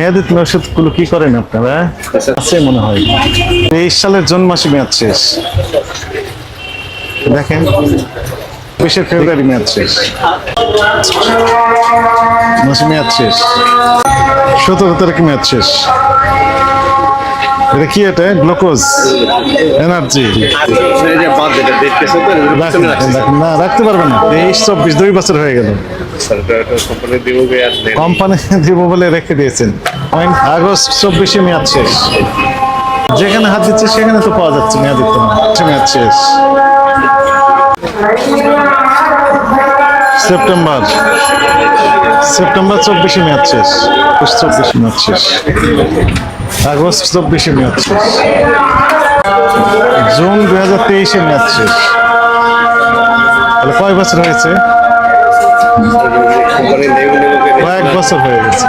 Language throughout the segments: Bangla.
মেয়াদিত ওষুধগুলো কি করেন আপনারা? আছে মনে হয়। তেইশ সালের জুন মাসে মেয়াদ শেষ। দেখেন বিশে ফেব্রুয়ারি মেয়াদ শেষ। মাসে মেয়াদ শেষ। সতেরো তারিখে মেয়াদ শেষ। এটা এটা? Glucose energy. না, রাখতে পারবেন না। তেইশ চব্বিশ, দুই বছর হয়ে গেল। কোম্পানি দিব বলে রেখে দিয়েছেন। আগস্ট, চব্বিশে মেয়াদ শেষ। যেখানে হাত দিচ্ছে, সেখানে তো পাওয়া যাচ্ছে মেয়াদ দিতে না মেয়াদ শেষ। সেপ্টেম্বর। সেপ্টেম্বর চব্বিশে মেয়াদ শেষ, একুশ চব্বিশে মেয়াদ শেষ, আগস্ট চব্বিশে মেয়াদ শেষ, জুন দুই হাজার তেইশে মেয়াদ শেষ। তাহলে কয় বছর হয়েছে? কয়েক বছর হয়ে গেছে।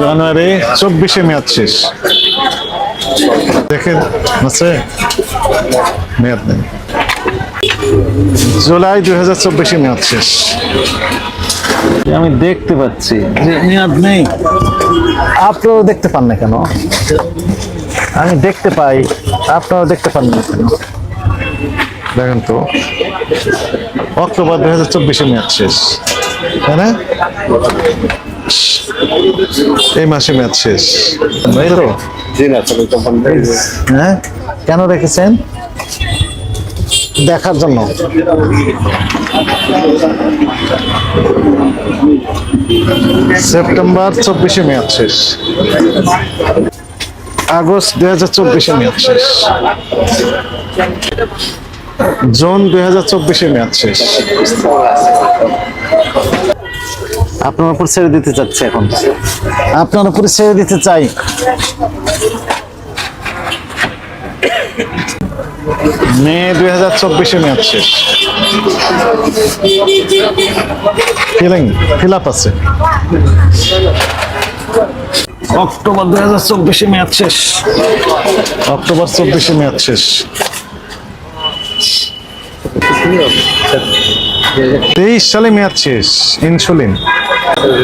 জানুয়ারি চব্বিশে মেয়াদ শেষ। দেখেন, আছে? মেয়াদ নেই। জুলাই দুই হাজার চব্বিশে মেয়াদ শেষ। আমি দেখতে পাচ্ছি। যে মেয়াদ নেই। আপনারাও দেখতে পান না কেন? আমি দেখতে পাই আপনারাও দেখতে পান না কেন? দেখেন তো অক্টোবর দুই হাজার চব্বিশে মেয়াদ শেষ। তাই না? এই মাসে মেয়াদ শেষ। এই তো? হ্যাঁ? কেন রেখেছেন? দেখার জন্য। সেপ্টেম্বর চব্বিশে মেয়াদ শেষ। আগস্ট দুই হাজার চব্বিশে মেয়াদ শেষ। জুন দুই হাজার চব্বিশে মেয়াদ শেষ। আপনার উপর ছেড়ে দিতে চাচ্ছে এখন। আপনার উপরে ছেড়ে দিতে চাই। মে দুই হাজার চব্বিশে মেয়াদ শেষ। ফিলিং ফিল আপ আছে। অক্টোবর দুই হাজার চব্বিশে মেয়াদ শেষ। অক্টোবর চব্বিশে মেয়াদ শেষ। তেইশ সালে মেয়াদ শেষ, ইনসুলিন।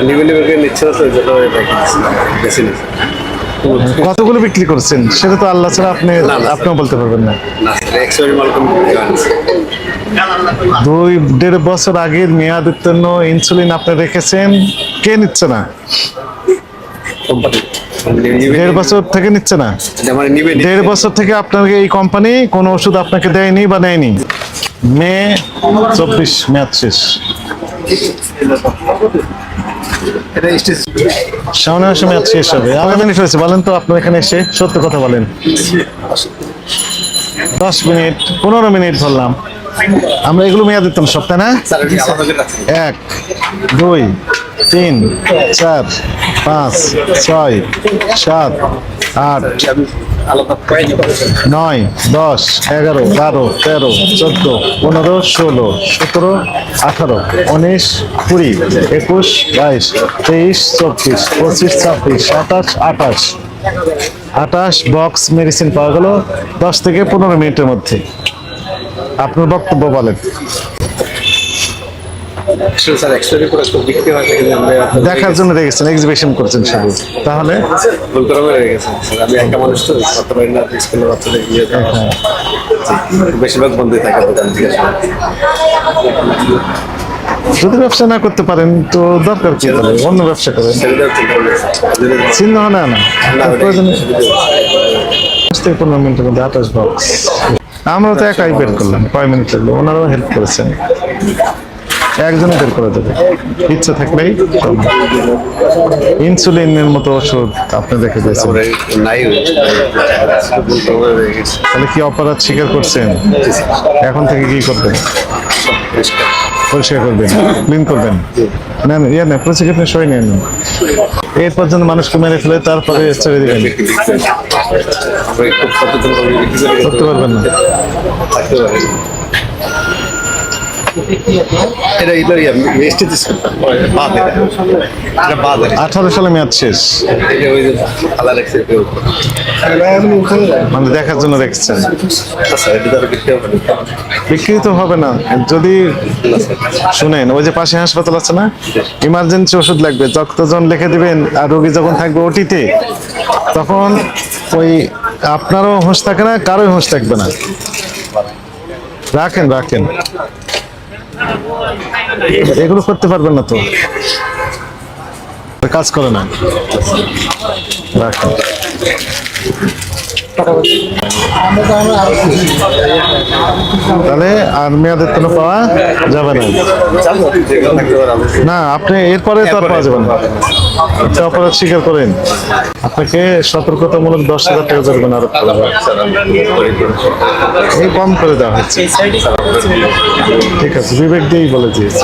নিবে নিবে নিচ্ছে। কতগুলো বিক্রি করছেন? সেটা তো আল্লাহ ছাড়া আপনি আপনিও বলতে পারবেন না। দুই দেড় বছর আগের মেয়াদ উত্তীর্ণ ইনসুলিন আপনি রেখেছেন কে নিচ্ছে না? দেড় বছর থেকে নিচ্ছে না? মানে দেড় বছর থেকে আপনাকে এই কোম্পানি কোনো ওষুধ আপনাকে দেয়নি বা নেয়নি? মে চব্বিশ মেয়াদ শেষ। এটা স্টেজ সামনে মাসে মেয়াদ শেষ হবে। আমার মিনিট হয়েছে বলেন তো আপনার এখানে এসে সত্য কথা বলেন। দশ মিনিট, পনেরো মিনিট ধরলাম। আমরা এগুলো মেয়াদ দিতাম সব না? এক, দুই, তিন, চার, পাঁচ, ছয়, সাত, আট নয়, দশ, এগারো, বারো, তেরো, চোদ্দ, পনেরো, ষোলো, সতেরো, আঠারো, উনিশ, কুড়ি, একুশ, বাইশ, তেইশ, চব্বিশ, পঁচিশ, ছাব্বিশ, সাতাশ, আঠাশ। আঠাশ বক্স মেডিসিন পাওয়া গেল দশ থেকে পনেরো মিনিটের মধ্যে। আপনার বক্তব্য বলেন স্যার এক্সপায়ারি করে তো বিক্রি হয় কিন্তু আমরা দেখার জন্য রেখেছেন এক্সিবিশন করছেন শুধু তাহলে? হয়ে গেছে। স্যার আমি একটা মানুষ তো করতে পারি না স্কুলের বাচ্চাদের গিয়ে বেশিরভাগ বন্ধই থাকে দোকান থেকে। যদি ব্যবসা না করতে পারেন তো দরকার কি তাহলে? অন্য ব্যবসা করেন। চিহ্ন না না। না প্রয়োজনে থেকে পনেরো মিনিটের মধ্যে আঠাশ বক্স আমরা তো একাই বের করলাম কয় মিনিট লাগল ওনারাও হেল্প করেছেন। একজনে বের করে দেবে। ইচ্ছা থাকলেই ইনসুলিনের মতো ওষুধ আপনি দেখে দিয়েছেন। তাহলে কি অপরাধ স্বীকার করছেন? এখন থেকে কি করবেন? পরিষ্কার করবেন ক্লিন করবেন? না না ইয়ে না প্রসিকিউশন সই নেন। এরপর যেন মানুষকে মেরে ফেলে তারপরে ছেড়ে দিবেন। করতে পারবেন না। এটা এটা বাদ। এটা এটা বাদ। আঠারো সালে মেয়াদ শেষ। মানে দেখার জন্য রেখেছেন আচ্ছা বিক্রি হবে না। তো হবে না। যদি শুনেন ওই যে পাশে হাসপাতাল আছে না? ইমার্জেন্সি ওষুধ লাগবে। যখন লিখে দিবেন আর রোগী যখন থাকবে ওটিতে তখন ওই আপনারও হুঁশ থাকে না কারোই হুঁশ থাকবে না। রাখেন রাখেন। এগুলো করতে পারবেন না তো? কাজ করে না তাহলে আর মেয়াদের তো পাওয়া যাবে না। না, আপনি এরপরে তো আর পাওয়া যাবে না। আপনি অপরাধ স্বীকার করেন। আপনাকে সতর্কতামূলক দশ হাজার টাকা জরিমানা আরোপ করে- এই কম করে দেওয়া হচ্ছে ঠিক আছে, বিবেক দিয়েই বলে দিয়েছে।